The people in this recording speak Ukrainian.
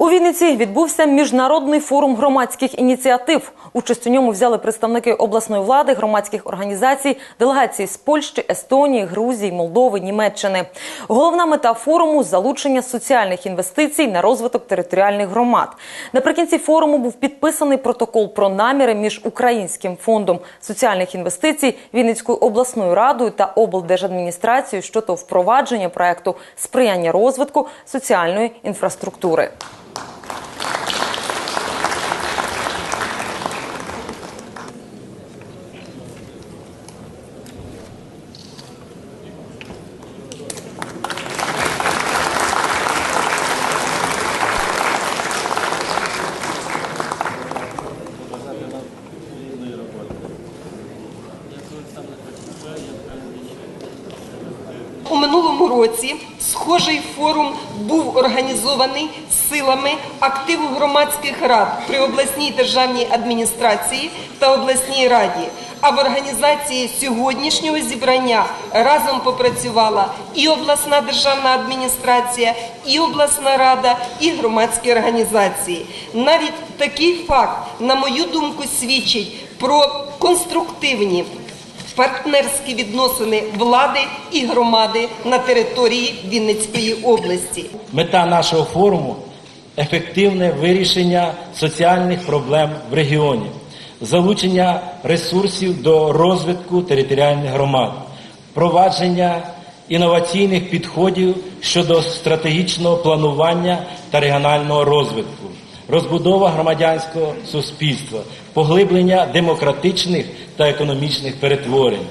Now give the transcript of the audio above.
У Вінниці відбувся міжнародний форум громадських ініціатив. Участь у ньому взяли представники обласної влади, громадських організацій, делегації з Польщі, Естонії, Грузії, Молдови, Німеччини. Головна мета форуму залучення соціальних інвестицій на розвиток територіальних громад. Наприкінці форуму був підписаний протокол про наміри між Українським фондом соціальних інвестицій, Вінницькою обласною радою та облдержадміністрацією щодо впровадження проекту сприяння розвитку соціальної інфраструктури. У минулому році схожий форум був організований силами активу громадських рад при обласній державній адміністрації та обласній раді. А в організації сьогоднішнього зібрання разом попрацювала і обласна державна адміністрація, і обласна рада, і громадські організації. Навіть такий факт, на мою думку, свідчить про конструктивні партнерські відносини влади і громади на території Вінницької області. Мета нашого форуму ефективне вирішення соціальних проблем в регіоні, залучення ресурсів до розвитку територіальних громад, впровадження інноваційних підходів щодо стратегічного планування та регіонального розвитку, розбудова громадянського суспільства, поглиблення демократичних та економічних перетворень.